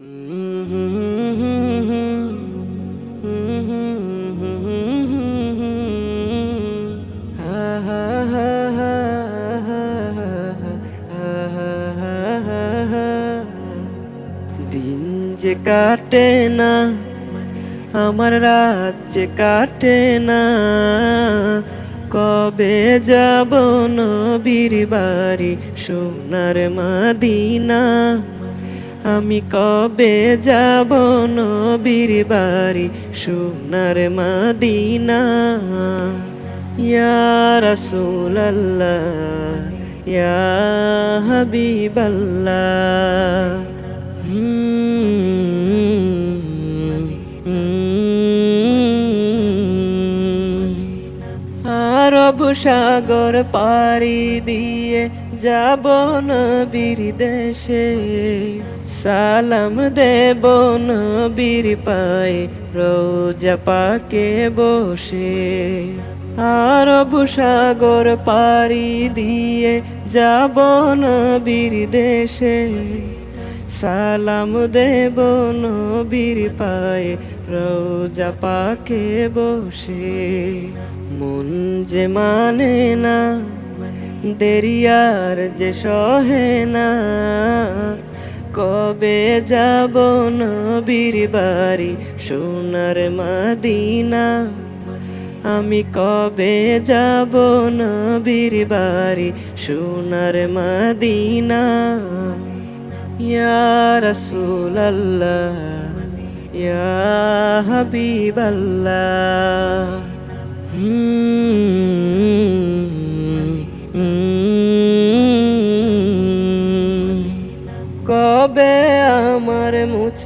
দিন যে কাটে না, আমার রাত যে কাটে না। কবে যাব নবীর বাড়ি, সোনার মাদিনা? আমি কবে যাব নবীর বাড়ি? সোনার মাদিনা। ইয়া রাসূলাল্লাহ, ইয়া হাবিবাল্লাহ। আরব সাগর পাড়ি দিয়ে যাব নবীর দেশে, সালাম দেব নবীর পায়ে, রোজা পাকে বসে। আরব সাগর পাড়ি দিয়ে যাব নবীর দেশে, সালাম দেব নবীর পায়ে, রোজা পাকে বসে। মন যে মানে না দেরিয়ার যে সহে না। কবে যাব নবীর বাড়ি, সোনার মাদিনা? আমি কবে যাব নবীর বাড়ি, সোনার মাদিনা? ইয়া আল্লাহ ইয়া হাবিবাল্লাহ। কবে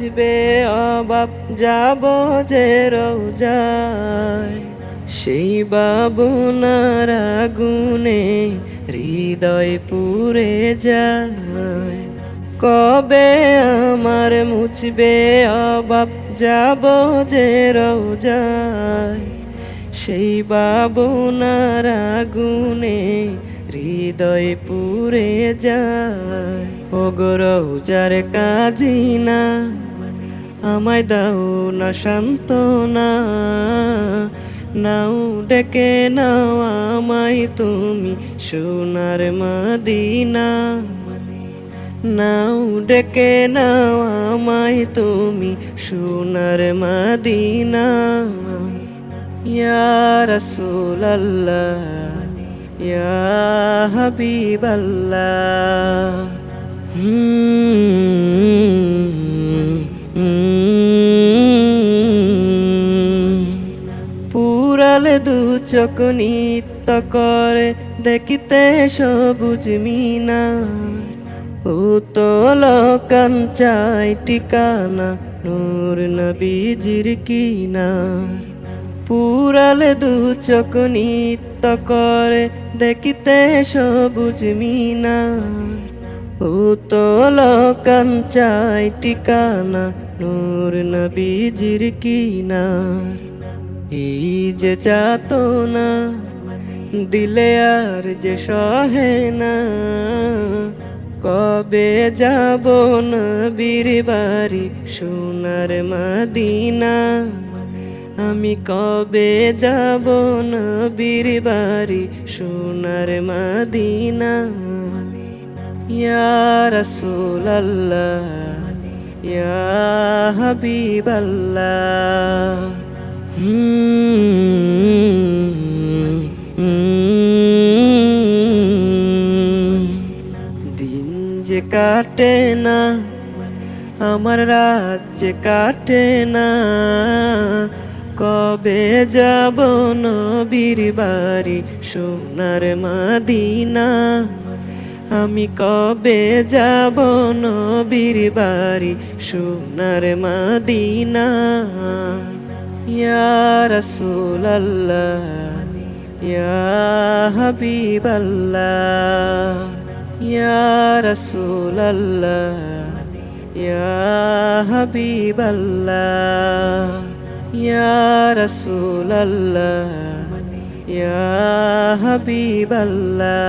মুছবে অবাব, যাব যে রোজায়। সেই বাবুনার আগুনে হৃদয় পুরে যায়। কবে আমার মুছবে অবাব, যাব যে রোজায়। সেই বাবুনার আগুনে হৃদয় পুরে যায়। ও গরৌজার কাজী না আমায় দাও না শান্তনা নাও ডেকে নাও আমায় তুমি সোনার মদিনা। নাও ডেকে নাও আমায় তুমি সোনার মদিনা। ইয়া রাসূলাল্লাহ, ইয়া হাবিবাল্লাহ। পুরালে চোখ নিত্য করে, দেখিতে সবুজ মিনা ও তোল কাঞ্চাই ঠিকানা, নূর নবীজির কিনার। পুরালে দু চোখ নিত্য করে, দেখিতে সবুজ মিনার। ও তোল কাঞ্চাই ঠিকানা, নূর নবীজির কিনার। এই যে চাতো না দিলে আর যে সহে না। কবে যাব নবীর বাড়ি, সোনার মদিনা? আমি কবে যাব নবীর বাড়ি, সোনার মদিনা? ইয়া রাসূলাল্লাহ, ইয়া হাবিবাল্লাহ। কাটে না, আমার রাত যে কাটে না। কবে যাব নবীর বাড়ি, সোনার মাদিনা? আমি কবে যাব নবীর বাড়ি, সোনার মাদিনা? ইয়া রাসূলাল্লাহ, ইয়া হাবিবাল্লাহ, ইয়া ইয়া রাসূলাল্লাহ ইয়া হাবিবাল্লাহ।